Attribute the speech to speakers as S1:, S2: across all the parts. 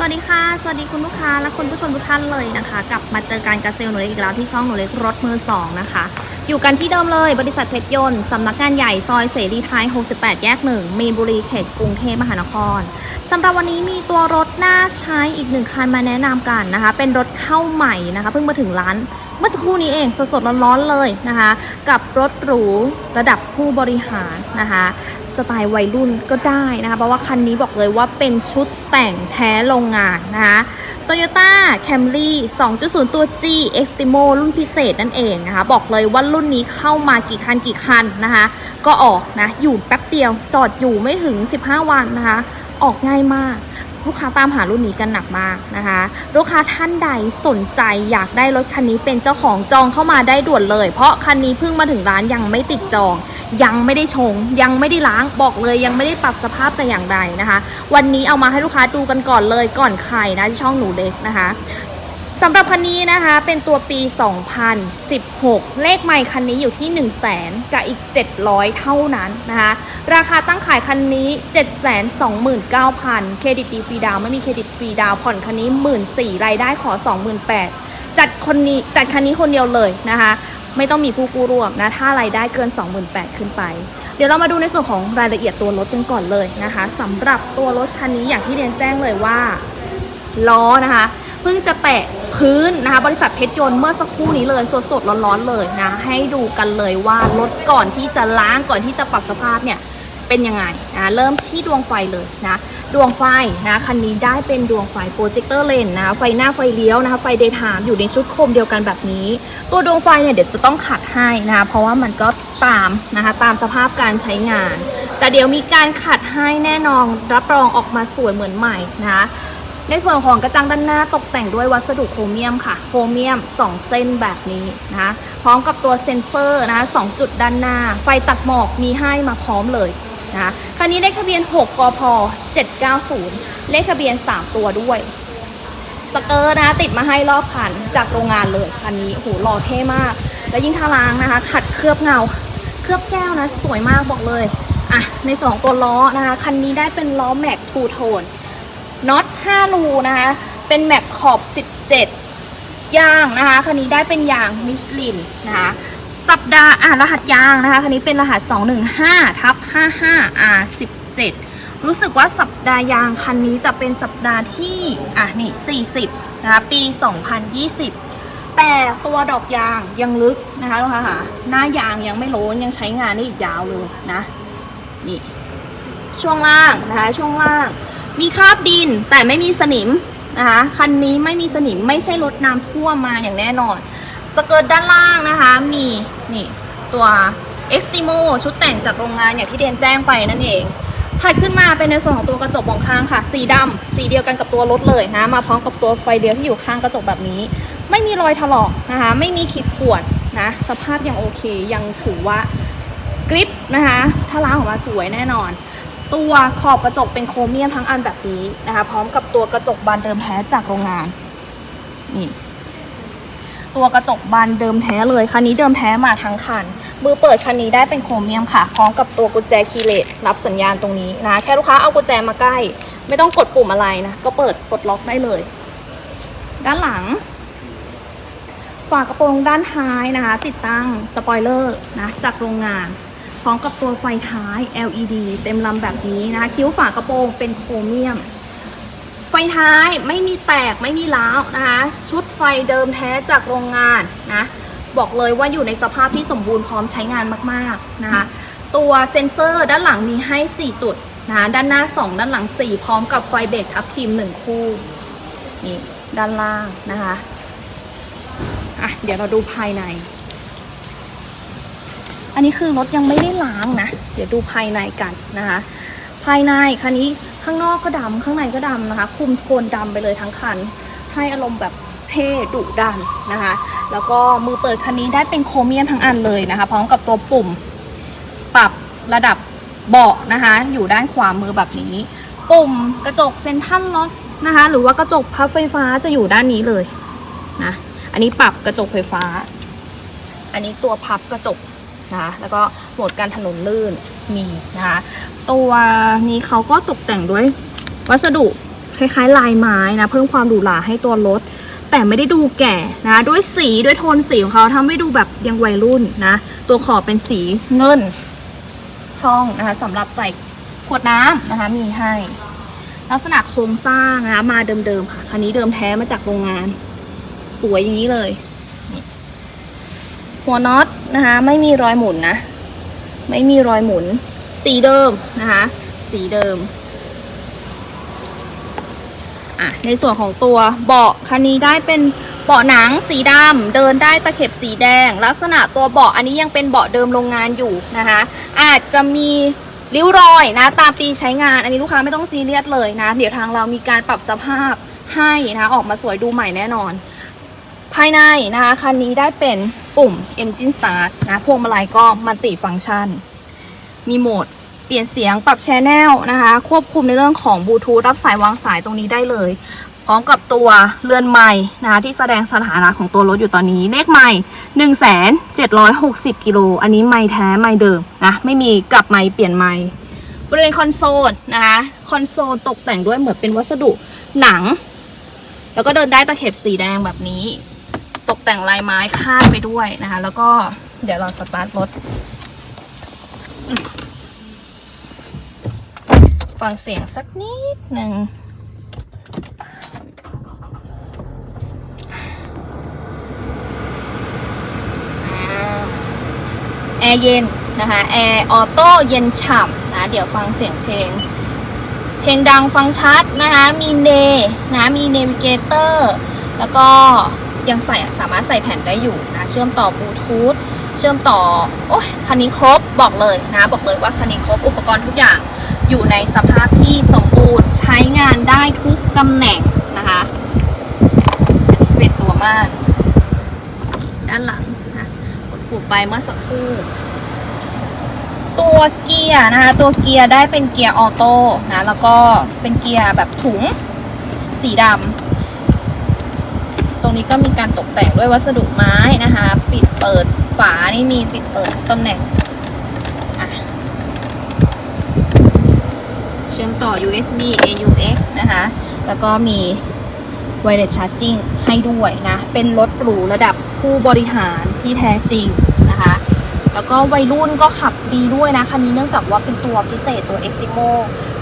S1: สวัสดีค่ะ สวัสดีคุณลูกค้าและคุณผู้ชมทุกท่านเลยนะคะ กลับมาเจอกันกับเซลล์หนูเล็กอีกแล้วที่ช่องหนูเล็กรถมือสองนะคะ อยู่กันที่เดิมเลยบริษัทเพชรยนต์สำนักงานใหญ่ซอยเสรีไทย 68 แยกหนึ่งมีนบุรีเขตกรุงเทพมหานครสำหรับวันนี้มีตัวรถน่าใช้อีกหนึ่งคันมาแนะนำกันนะคะ เป็นรถเข้าใหม่นะคะ เพิ่งมาถึงร้านเมื่อสักครู่นี้เองสดๆร้อนๆเลยนะคะ กับรถหรูระดับผู้บริหารนะคะ สไตล์วัยรุ่นก็ได้นะคะ เพราะว่าคันนี้บอกเลยว่าเป็นชุดแต่งแท้โรงงานนะคะ Toyota Camry 2.0 ตัว G Extremo รุ่นพิเศษนั่นเองนะคะ บอกเลยว่ารุ่นนี้เข้ามากี่คันกี่คันนะคะ ก็ออกนะ อยู่แป๊บเดียวจอดอยู่ไม่ถึง 15 วันนะคะ ออกง่ายมากลูกค้าตามหารุ่นนี้กันหนักมากนะคะ ลูกค้าท่านใดสนใจอยากได้รถคันนี้เป็นเจ้าของจองเข้ามาได้ด่วนเลย เพราะคันนี้เพิ่งมาถึงร้านยังไม่ติดจอง ยังไม่ได้ชง ยังไม่ได้ล้างบอกเลย ยังไม่ได้ปรับสภาพแต่อย่างใดนะคะ วันนี้เอามาให้ลูกค้าดูกันก่อนเลยก่อนใครนะที่ช่องหนูเล็กนะคะสำหรับคันนี้นะคะเป็นตัวปี 2016 เลขใหม่คันนี้อยู่ที่ 1 0 0 0 0แสนกับอีก 700 เท่านั้นนะคะ ราคาตั้งขายคันนี้ 729,000 เครดิตดีฟรีดาวไม่มีเครดิตฟรีดาวผ่อนคันนี้ 14,000รายได้ขอ 28,000 จัดคนนี้จัดคันนี้คนเดียวเลยนะคะ ไม่ต้องมีผู้กู้ร่วมนะถ้ารายได้เกิน 28,000ขึ้นไป เดี๋ยวเรามาดูในส่วนของรายละเอียดตัวรถกันก่อนเลยนะคะสำหรับตัวรถคันนี้อย่างที่เรียนแจ้งเลยว่าล้อนะคะเพิ่งจะแตะพื้นนะคะบริษัทเพชรยนต์เมื่อสักครู่นี้เลยสดๆร้อนๆเลยนะให้ดูกันเลยว่ารถก่อนที่จะล้างก่อนที่จะปรับสภาพเนี่ยเป็นยังไงนะเริ่มที่ดวงไฟเลยนะ ดวงไฟนะคันนี้ได้เป็นดวงไฟโปรเจคเตอร์เลนนะไฟหน้าไฟเลี้ยวนะคะไฟเดย์ไทม์อยู่ในชุดโคมเดียวกันแบบนี้ ตัวดวงไฟเนี่ยเดี๋ยวจะต้องขัดให้นะคะเพราะว่ามันก็ตามนะคะตามสภาพการใช้งาน แต่เดี๋ยวมีการขัดให้แน่นอนรับรองออกมาสวยเหมือนใหม่นะคะในส่วนของกระจังด้านหน้าตกแต่งด้วยวัสดุโครเมียมค่ะ โครเมียม 2 เส้นแบบนี้นะคะพร้อมกับตัวเซ็นเซอร์นะคะ2จุดด้านหน้า ไฟตัดหมอกมีให้มาพร้อมเลย นะคะคันนี้เลขทะเบียน 6 กพ 790 เลขทะเบียน 3 ตัวด้วย สเกอร์นะคะติดมาให้รอบคันจากโรงงานเลยคันนี้โหหล่อเท่มาก แล้วยิ่งทาล้างนะคะ ขัดเคลือบเงา เคลือบแก้วนะสวยมากบอกเลยอะในสองตัวล้อนะคะคันนี้ได้เป็นล้อแม็กทูโทนน็อต5รูนะคะเป็นแม็กขอบ 17 ยางนะคะคันนี้ได้เป็นยางมิชลินนะคะ สัปดาห์อะรหัสยางนะคะคันนี้เป็นรหัส 215ทับ55 R17 รู้สึกว่าสัปดาห์ยางคันนี้จะเป็นสัปดาห์ที่อะนี่40นะคะปี 2020 แต่ตัวดอกยางยังลึกนะคะลูกค้าค่ะหน้ายางยังไม่โล้นยังใช้งานได้อีกยาวเลยนะนี่ช่วงล่างนะคะช่วงล่าง มีคราบดินแต่ไม่มีสนิมนะคะคันนี้ไม่มีสนิมไม่ใช่รถน้ำท่วมมาอย่างแน่นอน สเกิร์ตด้านล่างนะคะมีนี่ตัว e x t i m o ชุดแต่งจากโรงงานอย่างที่เดนแจ้งไปนั่นเองถัดขึ้นมาเป็นในส่วนของตัวกระจกมองข้างค่ะ สีดำสีเดียวกันกับตัวรถเลยนะ มาพร้อมกับตัวไฟเดียวที่อยู่ข้างกระจกแบบนี้ ไม่มีรอยถลอกนะคะ ไม่มีขีดข่วนนะ สภาพยังโอเค ยังถือว่ากริปนะคะถ้าล้างออกมาสวยแน่นอน ตัวขอบกระจกเป็นโครเมียมทั้งอันแบบนี้นะคะ พร้อมกับตัวกระจกบานเดิมแท้จากโรงงาน นี่ ตัวกระจกบานเดิมแท้เลยคันนี้เดิมแท้มาทั้งคันมือเปิดคันนี้ได้เป็นโครเมียมค่ะ พร้อมกับตัวกุญแจคีย์เลสรับสัญญาณตรงนี้นะ แค่ลูกค้าเอากุญแจมาใกล้ ไม่ต้องกดปุ่มอะไรนะ ก็เปิดกดล็อกได้เลย ด้านหลัง ฝากระโปรงด้านท้ายนะคะ ติดตั้งสปอยเลอร์นะจากโรงงาน พร้อมกับตัวไฟท้าย LED เต็มลำแบบนี้นะคะ คิ้วฝากระโปรงเป็นโครเมียม ไฟท้ายไม่มีแตกไม่มีร้าวนะคะ ชุดไฟเดิมแท้จากโรงงานนะบอกเลยว่าอยู่ในสภาพที่สมบูรณ์พร้อมใช้งานมากๆนะคะ ตัวเซ็นเซอร์ด้านหลังมีให้ 4 จุดนะคะด้านหน้า 2 ด้านหลัง 4 พร้อมกับไฟเบรกทับทีม 1 คู่นี่ด้านล่างนะคะอะเดี๋ยวเราดูภายใน อันนี้คือรถยังไม่ได้ล้างนะ เดี๋ยวดูภายในกันนะคะ ภายในคันนี้ ข้างนอกก็ดำข้างในก็ดำนะคะ คุมโทนดำไปเลยทั้งคัน ให้อารมณ์แบบเท่ดุดันนะคะ แล้วก็มือเปิดคันนี้ได้เป็นโครเมียมทั้งอันเลยนะคะ พร้อมกับตัวปุ่มปรับระดับเบาะนะคะ อยู่ด้านขวามือแบบนี้ ปุ่มกระจกเซนทัลล็อกนะคะ หรือว่ากระจกพับไฟฟ้าจะอยู่ด้านนี้เลยนะ อันนี้ปรับกระจกไฟฟ้า อันนี้ตัวพับกระจก นะคะแล้วก็โหมดการถนนลื่นมีนะคะตัวนี้เขาก็ตกแต่งด้วยวัสดุคล้ายๆลายไม้นะเพิ่มความหรูหราให้ตัวรถ แต่ไม่ได้ดูแก่นะด้วยสีด้วยโทนสีของเขาทำให้ดูแบบยังวัยรุ่นนะตัวขอบเป็นสีเงิน ช่องนะคะสำหรับใส่ขวดน้ำนะคะมีให้ ลักษณะโครงสร้างนะคะมาเดิมๆค่ะคันนี้เดิมแท้มาจากโรงงาน สวยอย่างนี้เลย หัวน็อตนะคะไม่มีรอยหมุนนะ ไม่มีรอยหมุน สีเดิมนะคะ สีเดิมอะในส่วนของตัวเบาะคันนี้ได้เป็นเบาะหนังสีดำเดินได้ตะเข็บสีแดง ลักษณะตัวเบาะอันนี้ยังเป็นเบาะเดิมโรงงานอยู่นะคะ อาจจะมีริ้วรอยนะตามปีใช้งาน อันนี้ลูกค้าไม่ต้องซีเรียสเลยนะ เดี๋ยวทางเรามีการปรับสภาพให้นะออกมาสวยดูใหม่แน่นอน ภายในนะคะคันนี้ได้เป็น ปุ่ม Engine Start นะพวงมาลัยก็มัลติฟังก์ชัน มีโหมดเปลี่ยนเสียงปรับชแนลนะคะ ควบคุมในเรื่องของบลูทูธรับสายวางสายตรงนี้ได้เลย พร้อมกับตัวเรือนไม้นะคะที่แสดงสถานะของตัวรถอยู่ตอนนี้ เลขไม้1 7 6 0กิโลอันนี้ไม้แท้ไม้เดิมนะไม่มีกลับไม้เปลี่ยนไม้บริเวณคอนโซลนะคะคอนโซลตกแต่งด้วยเหมือนเป็นวัสดุหนัง แล้วก็เดินได้ตะเข็บสีแดงแบบนี้ ตกแต่งลายไม้คาดไปด้วยนะคะ แล้วก็เดี๋ยวเราสตาร์ทรถฟังเสียงสักนิดหนึ่งแอร์เย็นนะคะแอร์ออโต้เย็นฉ่ำนะเดี๋ยวฟังเสียงเพลง เพลงดังฟังชัดนะคะมีเนนะมีเนวิเกเตอร์ แล้วก็ ยังใส่สามารถใส่แผ่นได้อยู่นะเชื่อมต่อบลูทูธเชื่อมต่อโอ้ยคันนี้ครบบอกเลยนะบอกเลยว่าคันนี้ครบอุปกรณ์ทุกอย่างอยู่ในสภาพที่สมบูรณ์ใช้งานได้ทุกตำแหน่งนะคะเป็นตัวมาก ด้านหลังนะกดปุ่มไปเมื่อสักครู่ตัวเกียร์นะคะ ตัวเกียร์ได้เป็นเกียร์ออโต้นะแล้วก็เป็นเกียร์แบบถุงสีดำ รงนี้ก็มีการตกแต่งด้วยวัสดุไม้นะคะ ปิดเปิดฝานี่มีปิดเปิดตำแหน่งเชื่อมต่อ USB AUX นะคะ แล้วก็มี Wireless Charging ให้ด้วยนะ เป็นรถหรูระดับผู้บริหารที่แท้จริงนะคะ แล้วก็วัยรุ่นก็ขับดีด้วยนะ คันนี้เนื่องจากว่าเป็นตัวพิเศษตัว e x t i m o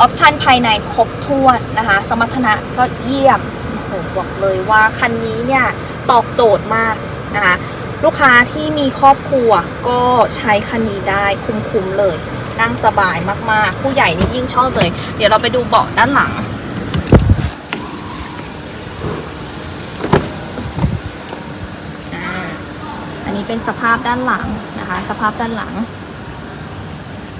S1: ออปชันภายในครบถ้วนนะคะ สมรรถนะก็เยี่ยม โหบอกเลยว่าคันนี้เนี่ยตอบโจทย์มากนะคะลูกค้าที่มีครอบครัวก็ใช้คันนี้ได้คุ้มๆเลย นั่งสบายมากๆ ผู้ใหญ่นี่ยิ่งชอบเลย เดี๋ยวเราไปดูเบาะด้านหลัง อันนี้เป็นสภาพด้านหลังนะคะ สภาพด้านหลัง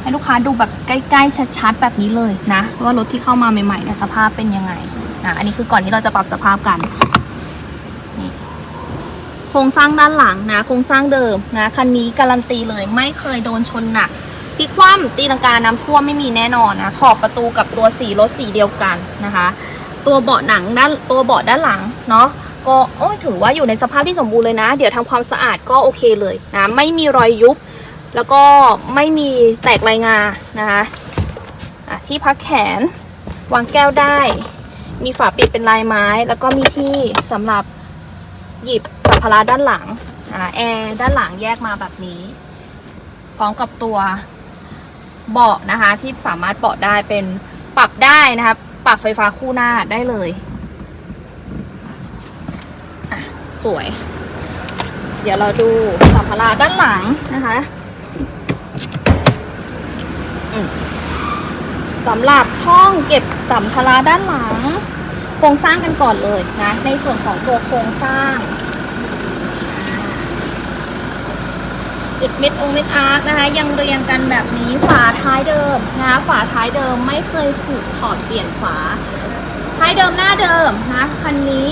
S1: ให้ลูกค้าดูแบบใกล้ๆชัดๆแบบนี้เลยนะว่ารถที่เข้ามาใหม่ๆเนี่ยสภาพเป็นยังไง นะอันนี้คือก่อนที่เราจะปรับสภาพกันโครงสร้างด้านหลังนะโครงสร้างเดิมนะคันนี้การันตีเลยไม่เคยโดนชนหนักพลิกคว่ำตีลังกาน้ำท่วมไม่มีแน่นอนนะขอบประตูกับตัวสีรถสีเดียวกันนะคะ ตัวเบาะหนังด้านตัวเบาะด้านหลังเนาะก็โอ้ยถือว่าอยู่ในสภาพที่สมบูรณ์เลยนะ เดี๋ยวทำความสะอาดก็โอเคเลยนะไม่มีรอยยุบ แล้วก็ไม่มีแตกลายงานะคะะที่พักแขนวางแก้วได้ มีฝาปิดเป็นลายไม้ แล้วก็มีที่สำหรับหยิบสัมภาระด้านหลังอ่าแอร์ด้านหลังแยกมาแบบนี้พร้อมกับตัวเบาะนะคะที่สามารถเบาะได้เป็นปรับได้นะคะปรับไฟฟ้าคู่หน้าได้เลยสวย เดี๋ยวเราดูสัมภาระด้านหลังนะคะ สำหรับช่องเก็บสัมภาระด้านหลัง โครงสร้างกันก่อนเลยนะ ในส่วนของตัวโครงสร้าง จุดเมิดองมิดอาร์คนะคะ ยังเรียงกันแบบนี้ฝาท้ายเดิมนะคะฝาท้ายเดิมไม่เคยถูกถอดเปลี่ยนฝา ท้ายเดิมหน้าเดิมนะคันนี้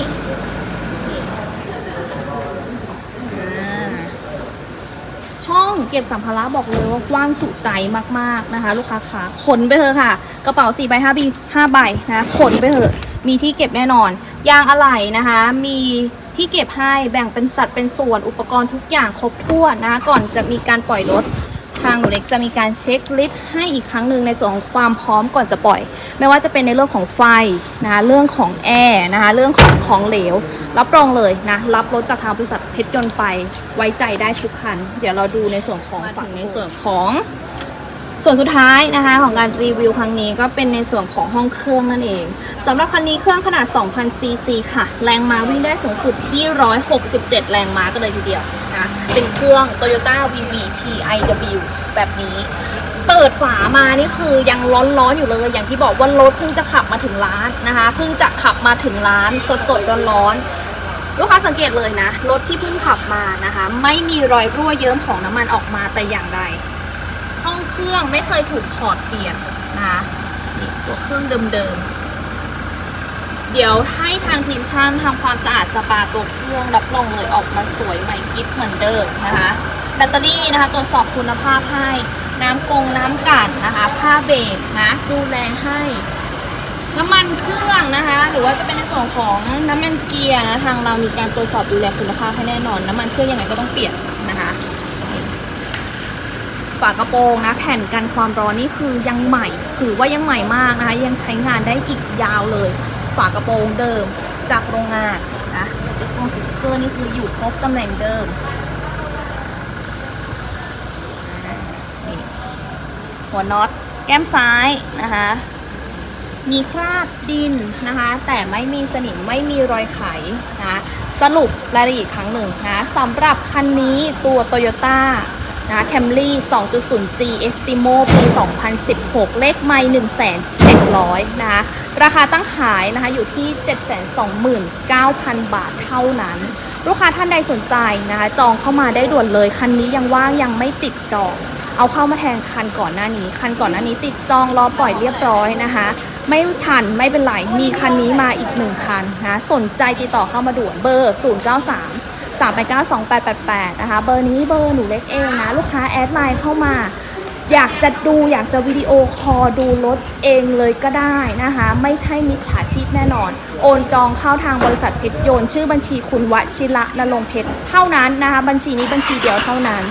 S1: ช่องเก็บสัมภาระบอกเลยว่ากว้างจุใจมากๆนะคะ ลูกค้าขาขนไปเถอะค่ะ กระเป๋า4ใบ5ใบ5ใบนะขนไปเถอะ มีที่เก็บแน่นอน ยางอะไหล่นะคะ มีที่เก็บให้แบ่งเป็นสัดเป็นส่วนอุปกรณ์ทุกอย่างครบถ้วนนะคะก่อนจะมีการปล่อยรถ ทางหนูเล็กจะมีการเช็คลิสต์ให้อีกครั้งหนึ่งในส่วนของความพร้อมก่อนจะปล่อย ไม่ว่าจะเป็นในเรื่องของไฟนะคะเรื่องของแอร์นะคะเรื่องของของเหลว รับรองเลยนะรับรถจากทางบริษัทเพชรยนต์ไปไว้ใจได้ทุกคัน เดี๋ยวเราดูในส่วนของฝั่งในส่วนของ ส่วนสุดท้ายนะคะของการรีวิวครั้งนี้ก็เป็นในส่วนของห้องเครื่องนั่นเองสำหรับคันนี้เครื่องขนาด 2,000ซีซีค่ะ แรงม้าวิ่งได้สูงสุดที่ 167 แรงม้ากันเลยทีเดียวนะเป็นเครื่อง Toyota VV TIW แบบนี้เปิดฝามานี่คือยังร้อนๆอยู่เลย อย่างที่บอกว่ารถเพิ่งจะขับมาถึงร้านนะคะเพิ่งจะขับมาถึงร้านสดๆร้อนๆลูกค้าสังเกตเลยนะ รถที่เพิ่งขับมานะคะ ไม่มีรอยรั่วเยิ้มของน้ำมันออกมาแต่อย่างใด ห้องเครื่องไม่เคยถูกถอดเปลี่ยนนะคะนี่ตัวเครื่องเดิมๆ เดี๋ยวให้ทางทีมช่างทำความสะอาดสปาตัวเครื่องรับรองเลยออกมาสวยใหม่กิ๊บเหมือนเดิมนะคะ แบตเตอรี่นะคะตรวจสอบคุณภาพให้น้ำกงน้ำกัดนะคะ ผ้าเบรกนะดูแลให้น้ำมันเครื่องนะคะ หรือว่าจะเป็นในส่วนของน้ำมันเกียร์นะทางเรามีการตรวจสอบดูแลคุณภาพให้แน่นอน น้ำมันเครื่องยังไงก็ต้องเปลี่ยน ฝากระโปรงนะ แผ่นกันความร้อนนี่คือยังใหม่ ถือว่ายังใหม่มากนะคะ ยังใช้งานได้อีกยาวเลย ฝากระโปรงเดิมจากโรงงานนะสติ๊กเกอร์สติ๊กเกอร์นี่คืออยู่ครบตำแหน่งเดิมหัวน็อตแก้มซ้ายนะคะ มีคราบดินนะคะ แต่ไม่มีสนิมไม่มีรอยไขนะสรุปรายละเอียดครั้งหนึ่งนะสำหรับคันนี้ตัว Toyota นะ Camry 2.0G Estimo ปี 2016 เลขไม่1,700นะคะ ราคาตั้งขายนะคะอยู่ที่ 729,000 บาทเท่านั้น ลูกค้าท่านใดสนใจนะคะ จองเข้ามาได้ด่วนเลย คันนี้ยังว่างยังไม่ติดจอง เอาเข้ามาแทนคันก่อนหน้านี้ คันก่อนหน้านี้ติดจองรอปล่อยเรียบร้อยนะคะ ไม่ทันไม่เป็นไร มีคันนี้มาอีกหนึ่งคันนะ สนใจติดต่อเข้ามาด่วนเบอร์ 093 3 8 9 2 8 8 8 นะคะ เบอร์นี้เบอร์หนูเล็กเองนะ ลูกค้าแอดไลน์เข้ามา อยากจะดูอยากจะวิดีโอคอลดูรถเองเลยก็ได้นะคะ ไม่ใช่มิจฉาชีพแน่นอน โอนจองเข้าทางบริษัทเพชรยน ชื่อบัญชีคุณวชิระนรงเพชรเท่านั้นนะคะ บัญชีนี้บัญชีเดียวเท่านั้น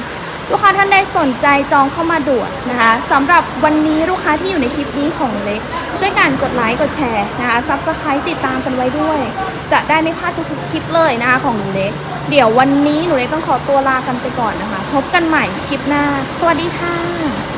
S1: ลูกค้าท่านใดสนใจจองเข้ามาด่วนนะคะสำหรับวันนี้ลูกค้าที่อยู่ในคลิปนี้ของเล็ก ช่วยกันกดไลค์กดแชร์นะคะซับสไครต์ติดตามกันไว้ด้วย จะได้ไม่พลาดทุกๆคลิปเลยนะคะของหนูเล็ก เดี๋ยววันนี้หนูเล็กต้องขอตัวลากันไปก่อนนะคะ พบกันใหม่คลิปหน้า สวัสดีค่ะ